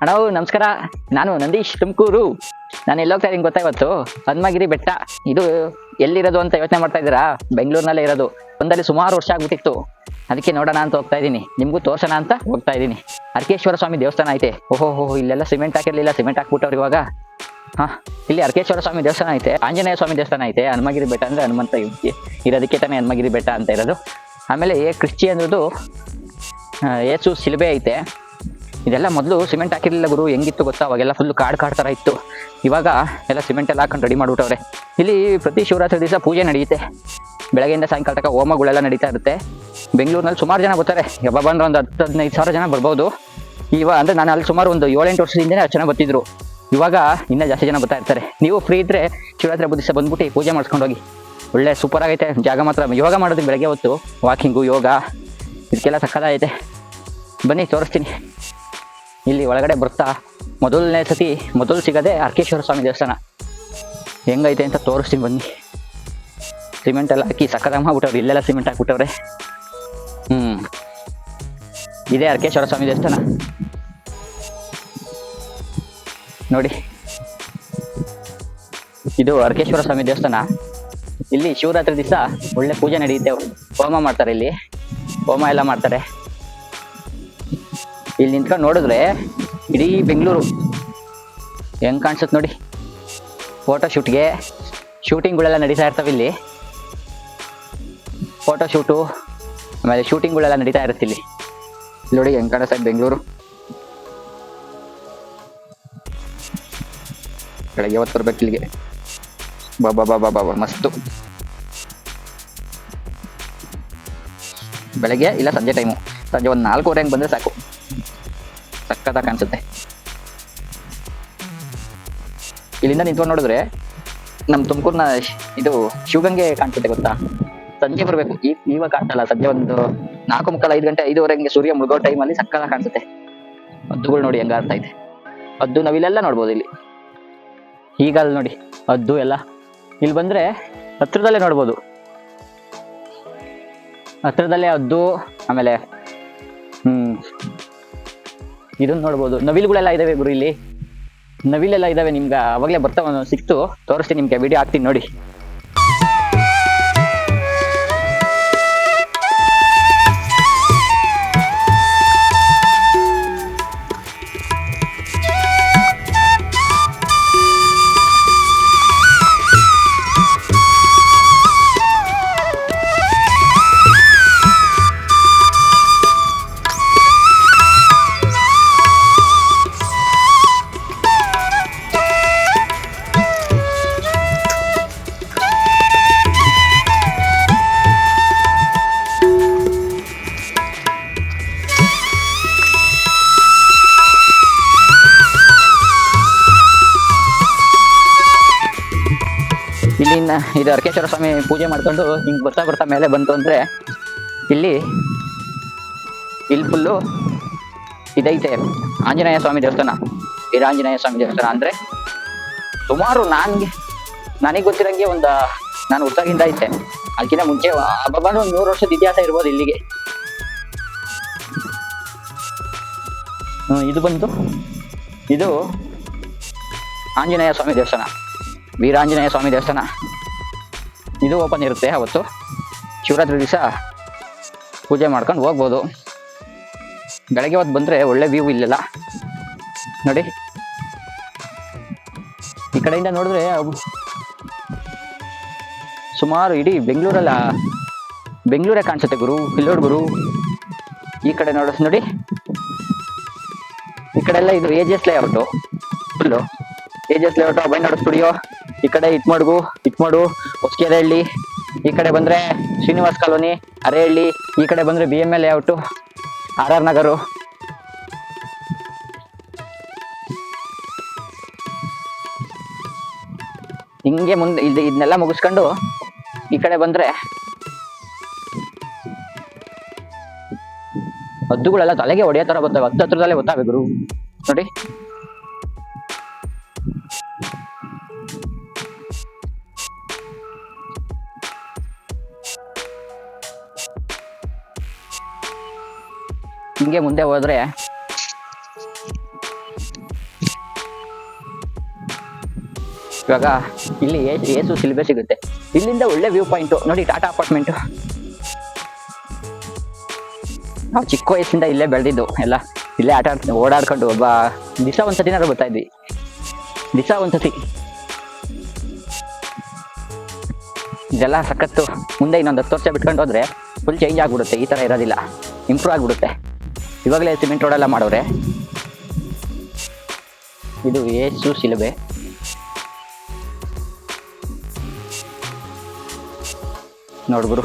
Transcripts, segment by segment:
ಅಣ್ಣ ನಮಸ್ಕಾರ. ನಾನು ನಂದೀಶ್ ತುಮಕೂರು. ನಾನು ಎಲ್ಲೋಗ್ತಾ ಇದ್ದೀನಿ ಗೊತ್ತಾ ಇವತ್ತು? ಹನುಮಗಿರಿ ಬೆಟ್ಟ. ಇದು ಎಲ್ಲಿರೋದು ಅಂತ ಯೋಚನೆ ಮಾಡ್ತಾ ಇದ್ದೀರಾ? ಬೆಂಗಳೂರಿನಲ್ಲೇ ಇರೋದು. ಒಂದಲ್ಲಿ ಸುಮಾರು ವರ್ಷ ಆಗ್ಬಿಟ್ಟಿತ್ತು. ಅದಕ್ಕೆ ನೋಡೋಣ ಅಂತ ಹೋಗ್ತಾ ಇದ್ದೀನಿ. ನಿಮಗೂ ತೋರ್ಸೋಣ ಅಂತ ಹೋಗ್ತಾ ಇದ್ದೀನಿ. ಅರ್ಕೇಶ್ವರ ಸ್ವಾಮಿ ದೇವಸ್ಥಾನ ಐತೆ. ಓಹೋ ಹೋ ಇಲ್ಲೆಲ್ಲ ಸಿಮೆಂಟ್ ಹಾಕಿರಲಿಲ್ಲ ಸಿಮೆಂಟ್ ಹಾಕ್ಬಿಟ್ಟವ್ರು ಇವಾಗ. ಹಾಂ ಇಲ್ಲಿ ಅರ್ಕೇಶ್ವರ ಸ್ವಾಮಿ ದೇವಸ್ಥಾನ ಐತೆ. ಆಂಜನೇಯ ಸ್ವಾಮಿ ದೇವಸ್ಥಾನ ಐತೆ. ಹನುಮಗಿರಿ ಬೆಟ್ಟ ಅಂದ್ರೆ ಹನುಮಂತ ಇರೋದಕ್ಕೆ ತಾನೇ ಹನುಮಗಿರಿ ಬೆಟ್ಟ ಅಂತ ಇರೋದು. ಆಮೇಲೆ ಅನ್ನೋದು ಆ, ಏಸು ಶಿಲ್ಬೆ ಐತೆ. ಇದೆಲ್ಲ ಮೊದಲು ಸಿಮೆಂಟ್ ಹಾಕಿರಲಿಲ್ಲ ಗುರು. ಹೆಂಗಿತ್ತು ಗೊತ್ತಾ? ಅವಾಗೆಲ್ಲ ಫುಲ್ ಕಾಡ್ ಕಾಡ್ ಥರ ಇತ್ತು. ಇವಾಗ ಎಲ್ಲ ಸಿಮೆಂಟ್ ಎಲ್ಲ ಹಾಕೊಂಡು ರೆಡಿ ಮಾಡಿಬಿಟ್ಟವ್ರೆ. ಇಲ್ಲಿ ಪ್ರತಿ ಶಿವರಾತ್ರಿ ದಿವಸ ಪೂಜೆ ನಡೆಯುತ್ತೆ. ಬೆಳಗ್ಗೆಯಿಂದ ಸಾಯಂಕಾಲ ತನಕ ಹೋಮಗಳೆಲ್ಲ ನಡೀತಾ ಇರುತ್ತೆ. ಬೆಂಗಳೂರಿನಲ್ಲಿ ಸುಮಾರು ಜನ ಬರ್ತಾರೆ. ಯಾವಾಗ ಬಂದ್ರೆ ಒಂದು ಹತ್ತು ಹದಿನೈದು ಸಾವಿರ ಜನ ಬರ್ಬೋದು. ಇವಾಗ ಅಂದರೆ ನಾನು ಅಲ್ಲಿ ಸುಮಾರು ಒಂದು ಏಳೆಂಟು ವರ್ಷದಿಂದನೇ ಅಷ್ಟು ಜನ ಬರ್ತಿದ್ರು. ಇವಾಗ ಇನ್ನೂ ಜಾಸ್ತಿ ಜನ ಬರ್ತಾ ಇರ್ತಾರೆ. ನೀವು ಫ್ರೀ ಇದ್ದರೆ ಶಿವರಾತ್ರಿ ಹಬ್ಬದ ದಿವಸ ಬಂದ್ಬಿಟ್ಟು ಪೂಜೆ ಮಾಡಿಸ್ಕೊಂಡು ಹೋಗಿ. ಒಳ್ಳೆ ಸೂಪರ್ ಆಗೈತೆ. ಜಾಗ ಮಾತ್ರ ಯೋಗ ಮಾಡೋದು ಬೆಳಗ್ಗೆ ಹೊತ್ತು. ವಾಕಿಂಗು ಯೋಗ. ಇದಕ್ಕೆಲ್ಲ ಸಕ್ಕದಾಗೈತೆ ಬನ್ನಿ, ತೋರಿಸ್ತೀನಿ. ಇಲ್ಲಿ ಒಳಗಡೆ ಬರ್ತಾ ಮೊದಲನೇ ಸತಿ ಮೊದಲು ಸಿಗದೆ ಅರ್ಕೇಶ್ವರ ಸ್ವಾಮಿ ದೇವಸ್ಥಾನ. ಹೆಂಗೈತೆ ಅಂತ ತೋರಿಸ್ತೀನಿ ಬನ್ನಿ. ಸಿಮೆಂಟ್ ಎಲ್ಲ ಹಾಕಿ ಸಕ್ಕದಾಗ ಹಾಕ್ಬಿಟ್ಟವ್ರೆ ಇಲ್ಲೆಲ್ಲ ಸಿಮೆಂಟ್ ಹಾಕ್ಬಿಟ್ಟವ್ರೆ. ಹ್ಞೂ ಇದೇ ಅರ್ಕೇಶ್ವರ ಸ್ವಾಮಿ ದೇವಸ್ಥಾನ. ನೋಡಿ. ಇದು ಅರ್ಕೇಶ್ವರ ಸ್ವಾಮಿ ದೇವಸ್ಥಾನ. ಇಲ್ಲಿ ಶಿವರಾತ್ರಿ ದಿವಸ ಒಳ್ಳೆ ಪೂಜೆ ನಡೆಯುತ್ತೆ. ಹೋಮ ಮಾಡ್ತಾರೆ ಇಲ್ಲಿ. ಹೋಮ ಎಲ್ಲ ಮಾಡ್ತಾರೆ. ಇಲ್ಲಿ ನಿಂತ್ಕೊಂಡು ನೋಡಿದ್ರೆ ಇಡೀ ಬೆಂಗಳೂರು ಹೆಂಗೆ ಕಾಣಿಸುತ್ತೆ ನೋಡಿ. ಫೋಟೋ ಶೂಟ್ಗೆ ಶೂಟಿಂಗ್ಗಳೆಲ್ಲ ನಡೀತಾ ಇರ್ತವೆ ಇಲ್ಲಿ. ಫೋಟೋ ಶೂಟು ಆಮೇಲೆ ಶೂಟಿಂಗ್ಗಳೆಲ್ಲ ನಡೀತಾ ಇರುತ್ತೆ ಇಲ್ಲಿ. ನೋಡಿ ಹೆಂಗೆ ಕಾಣಿಸ್ತಾ ಬೆಂಗಳೂರು. ಬೆಳಗ್ಗೆ ಯಾವತ್ತು ಬರ್ಬೇಕು ಇಲ್ಲಿಗೆ. ಬಾಬಾ ಬಾಬಾ ಬಾಬಾ ಮಸ್ತು. ಬೆಳಗ್ಗೆ ಇಲ್ಲ ಸಂಜೆ ಟೈಮು ಸಂಜೆ ಒಂದು ನಾಲ್ಕೂವರೆ ಹಂಗೆ ಬಂದರೆ ಸಾಕು. ಸಕ್ಕತ್ತಾಗಿ ಕಾಣಿಸುತ್ತೆ. ಇಲ್ಲಿಂದ ನಿಂತ್ಕೊಂಡು ನೋಡಿದ್ರೆ ನಮ್ಮ ತುಮಕೂರ್ನ ಇದು ಶಿವಗಂಗೆ ಕಾಣಿಸುತ್ತೆ ಗೊತ್ತಾ? ಸಂಜೆ ಬರಬೇಕು. ಈ ಇವಾಗ ಕಾಣ್ತಲ್ಲ, ಸಂಜೆ ಒಂದು ನಾಲ್ಕು ಮುಕ್ಕಾಲು ಐದು ಗಂಟೆ ಐದುವರೆ ಹಂಗೆ ಸೂರ್ಯ ಮುಳುಗೋ ಟೈಮಲ್ಲಿ ಸಕ್ಕತ್ತಾಗಿ ಕಾಣಿಸುತ್ತೆ. ಹದ್ದುಗಳು ನೋಡಿ ಹೆಂಗ ಆಡ್ತಾ ಇದೆ. ಹದ್ದು ನಾವಿಲ್ಲೆಲ್ಲ ನೋಡ್ಬೋದು ಇಲ್ಲಿ. ಈಗ ಅಲ್ಲಿ ನೋಡಿ, ಹದ್ದು ಎಲ್ಲ. ಇಲ್ಲಿ ಬಂದ್ರೆ ಹತ್ರದಲ್ಲೇ ನೋಡ್ಬೋದು. ಹತ್ರದಲ್ಲೇ ಹದ್ದು, ಆಮೇಲೆ ಇದನ್ನ ನೋಡ್ಬೋದು. ನವಿಲುಗಳೆಲ್ಲ ಇದಾವೆ ಗುರು ಇಲ್ಲಿ. ನವಿಲೆಲ್ಲ ಇದಾವೆ ನಿಮ್ಗೆ. ಅವಾಗಲೇ ಬರ್ತಾವ ಸಿಕ್ತು. ತೋರಿಸ್ತೀನಿ ನಿಮ್ಗೆ. ವಿಡಿಯೋ ಹಾಕ್ತೀನಿ ನೋಡಿ. ಇಲ್ಲಿನ ಇದು ಅರ್ಕೇಶ್ವರ ಸ್ವಾಮಿ ಪೂಜೆ ಮಾಡ್ಕೊಂಡು ಹಿಂಗೆ ಬರ್ತಾ ಬರ್ತಾ ಮೇಲೆ ಬಂತು ಅಂದ್ರೆ ಇಲ್ಲಿ ಇಲ್ಲಿ ಫುಲ್ಲು ಇದೈತೆ ಆಂಜನೇಯ ಸ್ವಾಮಿ ದೇವಸ್ಥಾನ. ವೀರಾಂಜನೇಯ ಸ್ವಾಮಿ ದೇವಸ್ಥಾನ ಅಂದ್ರೆ ಸುಮಾರು ನನಗೆ ನನಗೆ ಗೊತ್ತಿರೋಂಗೆ ಒಂದು ನಾನು ಹುಟ್ಟಾಗಿಂದ ಐತೆ. ಅದಕ್ಕಿಂತ ಮುಂಚೆ ಬಂದು ಒಂದು ನೂರು ವರ್ಷದ ಇತಿಹಾಸ ಇರ್ಬೋದು ಇಲ್ಲಿಗೆ. ಇದು ಬಂತು ಇದು ಆಂಜನೇಯ ಸ್ವಾಮಿ ದೇವಸ್ಥಾನ. ವೀರಾಂಜನೇಯ ಸ್ವಾಮಿ ದೇವಸ್ಥಾನ. ಇದು ಓಪನ್ ಇರುತ್ತೆ ಅವತ್ತು. ಶಿವರಾತ್ರಿ ದಿವಸ ಪೂಜೆ ಮಾಡ್ಕೊಂಡು ಹೋಗ್ಬೋದು. ಬೆಳಗ್ಗೆ ಹೊತ್ತು ಬಂದರೆ ಒಳ್ಳೆ ವ್ಯೂ ಇಲ್ಲೆಲ್ಲ. ನೋಡಿ. ಈ ಕಡೆಯಿಂದ ನೋಡಿದ್ರೆ ಸುಮಾರು ಇಡೀ ಬೆಂಗಳೂರಲ್ಲ ಬೆಂಗಳೂರೇ ಕಾಣಿಸುತ್ತೆ ಗುರು ಇಲ್ಲೋಡ್ ಗುರು. ಈ ಕಡೆ ನೋಡ, ನೋಡಿ. ಈ ಕಡೆ ಎಲ್ಲ ಇದು ಲೇಔಟು ಫುಲ್ಲು ಏಜಸ್ ಲೇಔಟ್ ಬೈ ನೋಡೋ ಸ್ಟುಡಿಯೋ ಈ ಕಡೆ ಇಟ್ಮಡ್ಗು, ಇಟ್ಮಡು ಹೊಸಕೆರೆಹಳ್ಳಿ ಈ ಕಡೆ ಬಂದ್ರೆ ಶ್ರೀನಿವಾಸ್ ಕಾಲೋನಿ, ಅರೆಹಳ್ಳಿ. ಈ ಕಡೆ ಬಂದ್ರೆ B M L layout R R Nagar. ಹಿಂಗೆ ಮುಂದೆ ಇದು ಇದನ್ನೆಲ್ಲ ಮುಗಿಸ್ಕೊಂಡು ಈ ಕಡೆ ಬಂದ್ರೆ ಹದ್ದುಗಳೆಲ್ಲ ತಲೆಗೆ ಹೊಡೆಯೋ ತರ ಬರ್ತವೆ. ಹತ್ತು ಹತ್ರದಲ್ಲೇ ಗೊತ್ತಾಗಬೇಕು ನೋಡಿ. ಹಿಂಗೆ ಮುಂದೆ ಹೋದ್ರೆ ಇವಾಗ ಇಲ್ಲಿ ಏಸು ಸಿಲ್ಬೆ ಸಿಗುತ್ತೆ. ಇಲ್ಲಿಂದ ಒಳ್ಳೆ ವ್ಯೂ ಪಾಯಿಂಟು ನೋಡಿ, ಟಾಟಾ ಅಪಾರ್ಟ್ಮೆಂಟು. ನಾವು ಚಿಕ್ಕ ವಯಸ್ಸಿಂದ ಇಲ್ಲೇ ಬೆಳೆದಿದ್ದು ಎಲ್ಲ. ಇಲ್ಲೇ ಆಟ ಆಡ್ತೀವಿ ಓಡಾಡ್ಕೊಂಡು ಒಬ್ಬ ದಿವಸ ಒಂದ್ಸತಿನಾದ್ರು ಬರ್ತಾ ಇದ್ವಿ. ಒಂದು ಒಂದ್ಸತಿ. ಇದೆಲ್ಲ ಸಖತ್ತು. ಮುಂದೆ ಇನ್ನೊಂದು ಹತ್ತು ವರ್ಷ ಬಿಟ್ಕೊಂಡು ಹೋದ್ರೆ ಫುಲ್ ಚೇಂಜ್ ಆಗಿಬಿಡುತ್ತೆ. ಈ ಥರ ಇರೋದಿಲ್ಲ. ಇಂಪ್ರೂವ್ ಆಗಿಬಿಡುತ್ತೆ. ಇವಾಗಲೇ ಸಿಮೆಂಟ್ ರೋಡೆಲ್ಲ ಮಾಡೋರೆ. ಇದು ಏಸು ಶಿಲುಬೆ. ನೋಡ್ಗುರು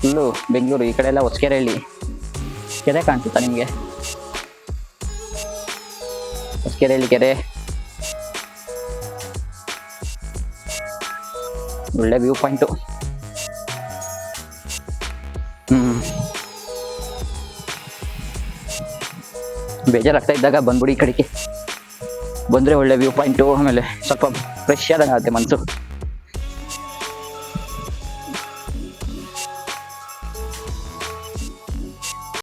ಫುಲ್ಲು ಬೆಂಗಳೂರು, ಈ ಕಡೆ ಎಲ್ಲ ಹೊಸಕೆರೆಹಳ್ಳಿ ಕೆರೆ ಕಾಣಿಸುತ್ತಾ ನಿಮಗೆ? ಹೊಸಕೆರೆಹಳ್ಳಿ ಕೆರೆ. ಒಳ್ಳೆ ವ್ಯೂ ಪಾಯಿಂಟು ಬೇಜಾರಾಗ್ತಾ ಇದ್ದಾಗ ಬಂದ್ಬಿಡಿ ಈ ಕಡೆಗೆ. ಬಂದರೆ ಒಳ್ಳೆ ವ್ಯೂ ಪಾಯಿಂಟು ಆಮೇಲೆ ಸ್ವಲ್ಪ ಫ್ರೆಶ್ ಆದಂಗೆ ಆಗುತ್ತೆ ಮನಸ್ಸು